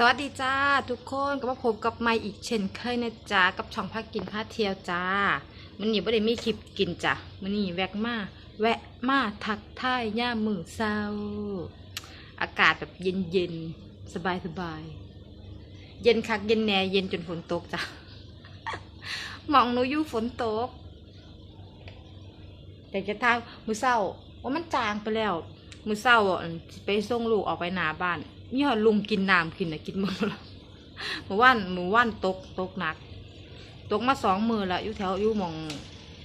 สวัสดีจ้าทุกคนก็มาพบกับไมค์อีกเช่นเคยนะจ้ากับช่องพักกินพาเที่ยวจ้ามันนี่ไม่ได้มีคลิปกินจ้ะมันนี่แวกมาแวะมาทักทายย่ามือเศร้า อากาศแบบเย็นเย็นสบายสบายเย็นคักเย็นแน่เย็นจนฝนตกจ้ะมองหนูยู่ฝนตก แต่จะท้ามือเศร้าว่ามันจางไปแล้ว มือเศร้าอะไปส่งลูกออกไปหน้าบ้าน มีหอดลุงกินน้ำกินนะกินมดแล้วเมื่อวานเมื่อวานตกตกหนัก ตกมาสองมือละอยู่แถวอยู่มอง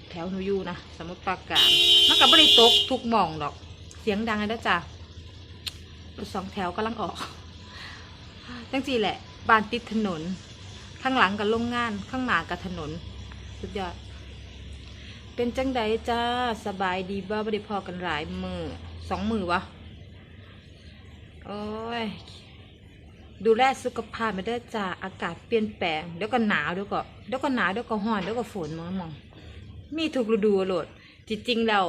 แถวหนูอยู่นะสมุทรปราการมันก็ไม่ได้ตกทุกมองดอก เสียงดังเลยนะจ้ะรถสองแถวกำลังออกจังสี่แหละบ้านติดถนน ข้างหลังกับโรงงานข้างหน้ากับถนน สุดยอด เป็นจังใดจ้าสบายดีบ้าไม่ได้พอกันหลายมือสองมือวะ โอ้ย ดูแลสุขภาพไม่ได้จ้าอากาศเปลี่ยนแปลงเดี๋ยวก็หนาวเดี๋ยวก็เดี๋ยวก็หนาวเดี๋ยวก็ร้อนเดี๋ยวก็ฝนมองมอง มีทุกฤดูอะโหลดจริงๆแล้ว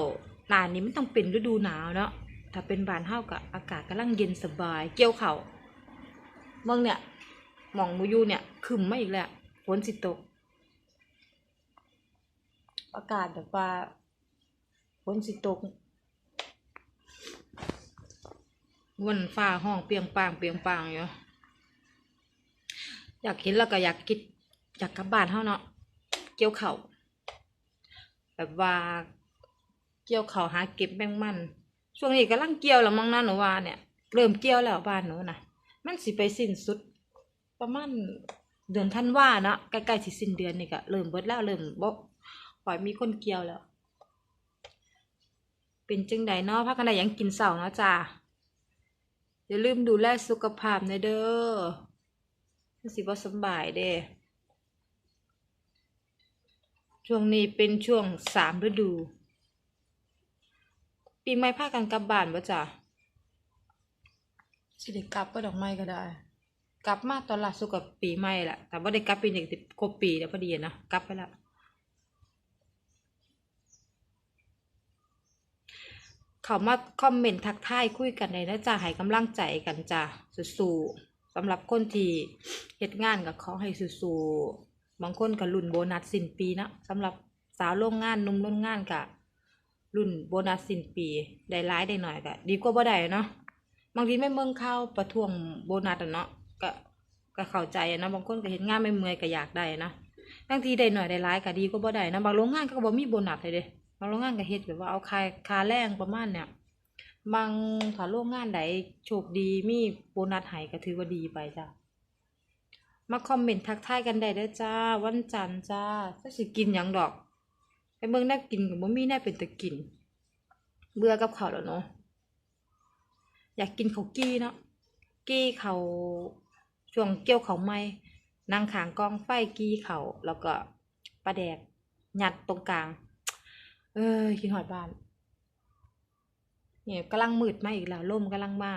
หนานี้มันต้องเป็นฤดูหนาวเนาะถ้าเป็นบานเท่ากับอากาศกำลังเย็นสบาย เกี่ยวเขาเมืองเนี่ยมองมูยูเนี่ยขึมมาอีกแล้วฝนสิตก อากาศแบบว่าฝนสิตก วันฟ้าห้องเปียงปางเปียงปางอยู่อยากเห็นแล้วก็อยากกิดอยากกลับบ้านเท่าเนาะเกี่ยวเขาแบบว่าเกี่ยวเข่าหาเก็บแมงมัน ช่วงนี้กำลังเกี่ยวแล้วมั้งนะหนูว่าเนี่ย เริ่มเกี่ยวแล้วบ้านหนูนะมันสิไปสิ้นสุด ประมาณเดือนธันว่านะใกล้ๆสิสิ้นเดือนนี่ก็เริ่มเบิดแล้วเริ่มบ่ปล่อยมีคนเกี่ยวแล้ว เป็นจังใดเนาะพักกันใดยังกินเสาเนาะจ้า อย่าลืมดูแลสุขภาพนะเด้อมันสิบ่สำบายเด้ ช่วงนี้เป็นช่วงสามฤดู ปีใหม่พากันกลับบ้านบ่จ้าสิได้กลับก็ดอกไม้ก็ได้ กลับมาตอนล่าสุดกับปีใหม่แหละแต่ว่าได้กลับปีหนึ่งติดครบปีแล้วพอดีอะนะกลับไปแล้ว เขามาคอมเมนต์ทักทายคุยกันในนะจ๊ะให้กำลังใจกันจ้ะสู้ๆสำหรับคนที่เฮ็ดงานก็ขอให้สู้ๆบางคนก็รุ่นโบนัสสิ้นปีนะสำหรับสาวโรงงานนุ่มโรงงานก็รุ่นโบนัสสิ้นปีได้ร้ายได้หน่อยก็ดีกว่าบ่ได้เนาะบางทีไม่เมืองเข้าประท้วงโบนัสอะเนาะก็ก็เข้าใจนะบางคนก็เห็นงานไม่เมื่อยก็อยากได้นะบางทีได้หน่อยได้ร้ายก็ดีกว่าบ่ได้นะบางโรงงานก็บ่มีโบนัสเลยเด้บางโรงงานก็เฮ็ดแบบว่าเอาคาคาแรงประมาณเนี่ยบางถ้าโรงงานใดโชคดีมีโบนัสให้ก็ถือว่าดีไปจ้ะมาคอมเมนต์ทักทายกันได้เด้อจ้า วันจันทร์จ้าถ้าสิกินหยังดอกไปเบิ่งแน่กินก็บ่มีแน่เป็นตะกิน เบื่อกับข้าวแล้วเนาะอยากกินข้าวกี้เนาะกี้ข้าวช่วงเกี่ยวข้าวไหม้นั่งขางกองไฟกี้ข้าวแล้วก็ปลาแดกยัดตรงกลาง เออคิดหอดบ้านเนี่ยกำลังมืดมาอีกแล้วลมกำลังมา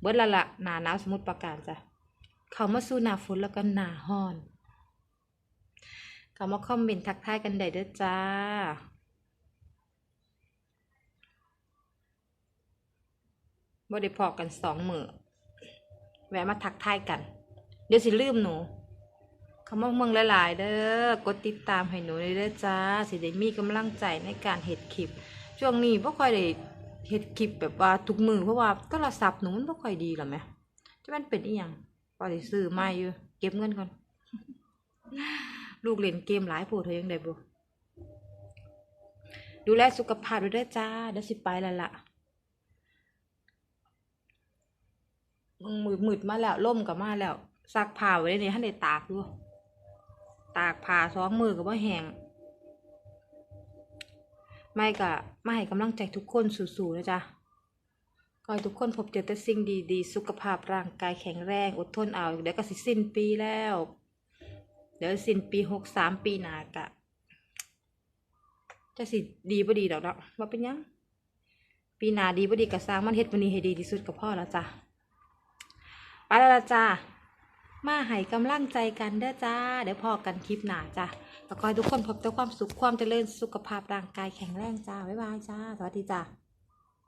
เบิดละละหนาหนาวสมุทรปราการจ้ะเขามาสู่หนาฝนแล้วก็หนาฮ้อนเขามาคอมเมนต์ทักทายกันได้เด้อจ้าบ่ได้พอกันสองมือแวะมาทักทายกัน เดี๋ยวสิลืมหนู คำว่าเมืองหลาย ๆ เด้อกดติดตามให้หนูเลยเด้อจ้า สิได้มีกำลังใจในการเฮ็ดคลิป ช่วงนี้บ่ค่อยได้เฮ็ดคลิปแบบว่าทุกมือเพราะว่าโทรศัพท์หนูมันบ่ค่อยดีหรอแหมจะมันเป็นอีหยังก็สิซื้อใหม่อยู่ เก็บเงินก่อน ลูกเล่นเกมหลายโพดเธอยังได้บ่ดูแลสุขภาพด้วยเด้จ้าเดี๋ยวสิไปแล้วล่ะมืดมืดมาแล้วล่มก็มาแล้วซักผ้าไว้ในนี้ให้ได้ตากอยู่ ตากผ้าสองมือก็บ่แห้งไม่ก็มาให้กำลังใจทุกคนสู้ๆนะจ๊ะขอให้ทุกคนพบเจอแต่สิ่งดีๆ สุขภาพร่างกายแข็งแรง อดทนเอาเดี๋ยวก็สิสิ้นปีแล้ว เดี๋ยวสิ้นปีหกสามปีหนากะ จะสิดีบ่ดีดอกเนาะว่าเป็นยัง ปีหน้าดีบ่ดีก็สร้างมันเฮ็ดวันนี้ให้ดีที่สุดก็พอแล้วจ้ะไปแล้วล่ะจ้า มาให้กำลังใจกันเด้อจ้า เดี๋ยวพอกันคลิปหน้าจ้าแล้วก็ให้ทุกคนพบแต่ความสุขความเจริญสุขภาพร่างกายแข็งแรงจ้า บ๊ายบายจ้า สวัสดีจ้า